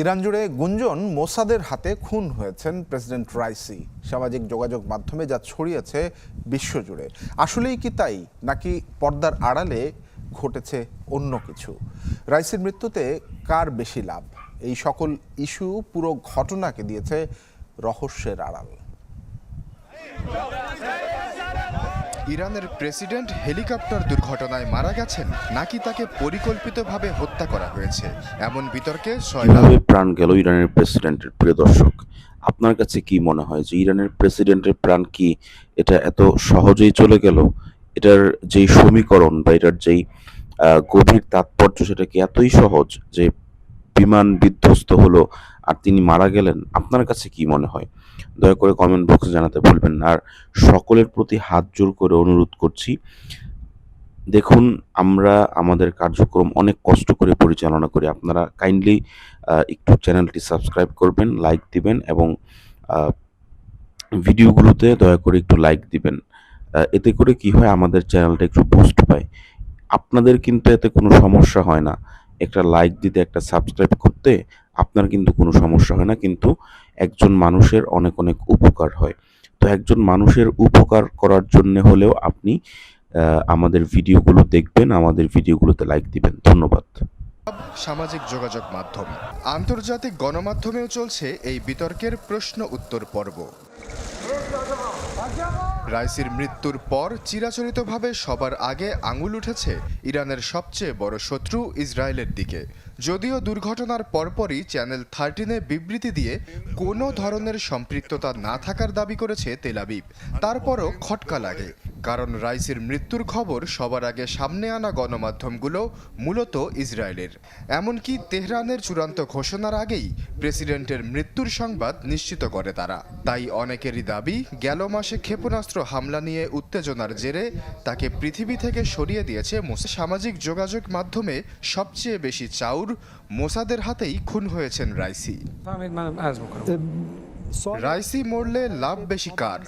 Iran জুড়ে গুঞ্জন মোসাদের হাতে খুন হয়েছেন প্রেসিডেন্ট রাইসি। সামাজিক যোগাযোগ মাধ্যমে যা ছড়িয়েছে বিশ্বজুড়ে আসলেই কি তাই, নাকি পর্দার আড়ালে ঘটেছে অন্য কিছু? রাইসির মৃত্যুতে কার বেশি লাভ? এই সকল ইস্যু পুরো ঘটনাকে দিয়েছে রহস্যের আড়াল। ইরানের প্রেসিডেন্ট হেলিকপ্টার দুর্ঘটনায় মারা গেছেন নাকি তাকে পরিকল্পিতভাবে হত্যা করা হয়েছে? এমন বিতর্কে কীভাবে প্রাণ গেল ইরানের প্রেসিডেন্টের? প্রিয় দর্শক, আপনার কাছে কি মনে হয় যে ইরানের প্রেসিডেন্টের প্রাণ কি এটা এত সহজেই চলে গেল? এটার যেই সমীকরণ বা এটার যেই গভীর তাৎপর্য সেটা কি এতই সহজ যে বিমান বিধ্বস্ত হলো আর তিনি মারা গেলেন? আপনার কাছে কি মনে হয়? দয়া করে কমেন্ট বক্সে জানাতে ভুলবেন না। আর সকলের প্রতি হাত জোর করে অনুরোধ করছি, দেখুন আমরা আমাদের কার্যক্রম অনেক কষ্ট করে পরিচালনা করি। আপনারা কাইন্ডলি একটু চ্যানেলটি সাবস্ক্রাইব করবেন লাইক দিবেন এবং ভিডিওগুলোতে দয়া করে একটু লাইক দিবেন। এতে করে কি হয়, আমাদের চ্যানেলটা একটু বুস্ট পায়। আপনাদের কিন্তু এতে কোনো সমস্যা হয় না। একটা লাইক দিতে, একটা সাবস্ক্রাইব করতে আপনার কিন্তু কোনো সমস্যা হয় না। কিন্তু একজন মানুষের অনেক অনেক উপকার হয়। তো একজন মানুষের উপকার করার জন্য হলেও আপনি আমাদের ভিডিওগুলো দেখবেন, আমাদের ভিডিওগুলোতে লাইক দিবেন। ধন্যবাদ। সামাজিক যোগাযোগ মাধ্যম। আন্তর্জাতিক গণমাধ্যমেও চলছে এই বিতর্কের প্রশ্ন উত্তর পর্ব। রাইসির মৃত্যুর পর চিরাচরিতভাবে সবার আগে আঙুল উঠেছে ইরানের সবচেয়ে বড় শত্রু ইসরায়েলের দিকে। যদিও দুর্ঘটনার পরপরই চ্যানেল থার্টিনে বিবৃতি দিয়ে কোনো ধরনের সম্পৃক্ততা না থাকার দাবি করেছে তেলাবিব তারপরও খটকা লাগে, কারণ রাইসির মৃত্যুর খবর সবার আগে সামনে আনা গণমাধ্যমগুলো মূলত ইসরায়েলের। এমনকি তেহরানের চূড়ান্ত ঘোষণার আগেই প্রেসিডেন্টের মৃত্যুর সংবাদ নিশ্চিত করে তারা। তাই অনেকেরই দাবি, গেল মাসে ক্ষেপণাস্ত্র হামলা নিয়ে উত্তেজনার জেরে তাকে পৃথিবী থেকে সরিয়ে দিয়েছে সামাজিক যোগাযোগ মাধ্যমে সবচেয়ে বেশি চাউর মোসাদের হাতেই খুন হয়েছেন রাইসি। রাইসি মরলে লাভ বেশি কার?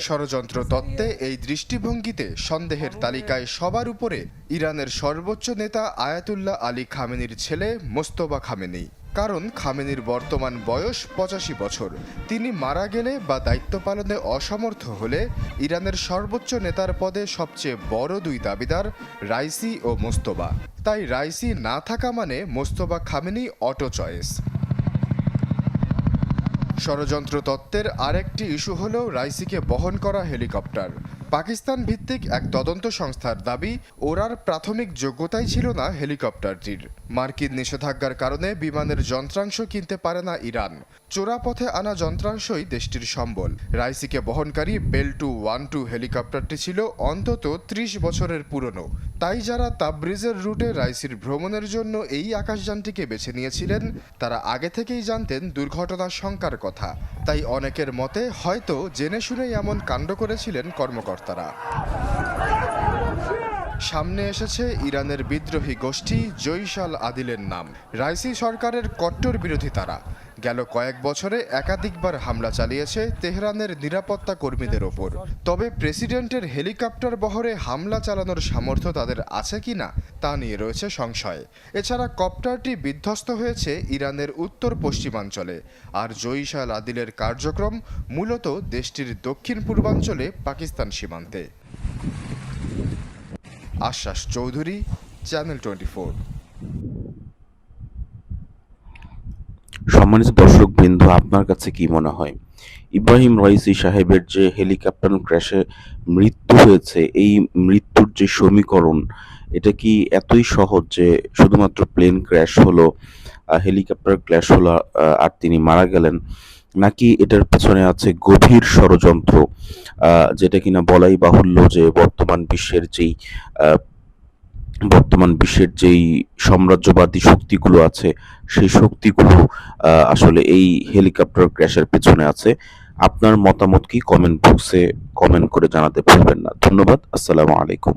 ষড়যন্ত্র তত্ত্বে এই দৃষ্টিভঙ্গিতে সন্দেহের তালিকায় সবার উপরে ইরানের সর্বোচ্চ নেতা আয়াতুল্লাহ আলী খামেনির ছেলে মোস্তবা খামেনি। কারণ খামেনির বর্তমান বয়স পঁচাশি বছর। তিনি মারা গেলে বা দায়িত্ব পালনে অসমর্থ হলে ইরানের সর্বোচ্চ নেতার পদে সবচেয়ে বড় দুই দাবিদার রাইসি ও মোস্তবা তাই রাইসি না থাকা মানে মোস্তবা খামেনি অটো চয়েস। ষড়যন্ত্র তত্ত্বের আরেকটি ইস্যু হল রাইসিকে বহন করা হেলিকপ্টার। পাকিস্তান ভিত্তিক এক তদন্ত সংস্থার দাবি ওরার প্রাথমিক যোগ্যতাই ছিল না হেলিকপ্টারটির। মার্কিন নিষেধাজ্ঞার কারণে বিমানের যন্ত্রাংশ কিনতে পারে না ইরান। চোরা পথে আনা যন্ত্রাংশই দেশটির সম্বল। রাইসিকে বহনকারী বেল টু ওয়ান টু হেলিকপ্টারটি ছিল অন্তত ত্রিশ বছরের পুরনো। তাই যারা তাবরিজের রুটে রাইসির ভ্রমণের জন্য এই আকাশযানটিকে বেছে নিয়েছিলেন, তারা আগে থেকেই জানতেন দুর্ঘটনার শঙ্কার কথা। তাই অনেকের মতে হয়তো জেনে শুনেই এমন কাণ্ড করেছিলেন কর্মকর্তারা। সামনে এসেছে ইরানের বিদ্রোহী গোষ্ঠী জৈশাল আদিলের নাম। রাইসি সরকারের কট্টর বিরোধী তারা। গেল কয়েক বছরে একাধিকবার হামলা চালিয়েছে তেহরানের নিরাপত্তা কর্মীদের ওপর। তবে প্রেসিডেন্টের হেলিকপ্টার বহরে হামলা চালানোর সামর্থ্য তাদের আছে কিনা তা নিয়ে রয়েছে সংশয়। এছাড়া কপ্টারটি বিধ্বস্ত হয়েছে ইরানের উত্তর পশ্চিমাঞ্চলে। আর জৈশাল আদিলের কার্যক্রম মূলত দেশটির দক্ষিণ পূর্বাঞ্চলে পাকিস্তান সীমান্তে। আশ্বাস চৌধুরী, চ্যানেল টোয়েন্টি সম্মানিত দর্শক বিন্দু আপনার কাছে কি মনে হয়? ইব্রাহিম রাইসি সাহেবের যে হেলিকপ্টার ক্র্যাশে মৃত্যু হয়েছে, এই মৃত্যুর যে সমীকরণ, এটা কি এতই সহজ যে শুধুমাত্র প্লেন ক্র্যাশ হলো হেলিকপ্টার ক্র্যাশ হলো আর তিনি মারা গেলেন, নাকি এটার পেছনে আছে গভীর ষড়যন্ত্র যেটা কিনা বলাই বাহুল্য যে বর্তমান বিশ্বের যেই বর্তমান বিশ্বের যেই সাম্রাজ্যবাদী শক্তিগুলো আছে, সেই শক্তিগুলো আসলে এই হেলিকপ্টার ক্র্যাশের পেছনে আছে। আপনার মতামত কি? কমেন্ট বক্সে কমেন্ট করে জানাতে ভুলবেন না। ধন্যবাদ। আসসালামু আলাইকুম।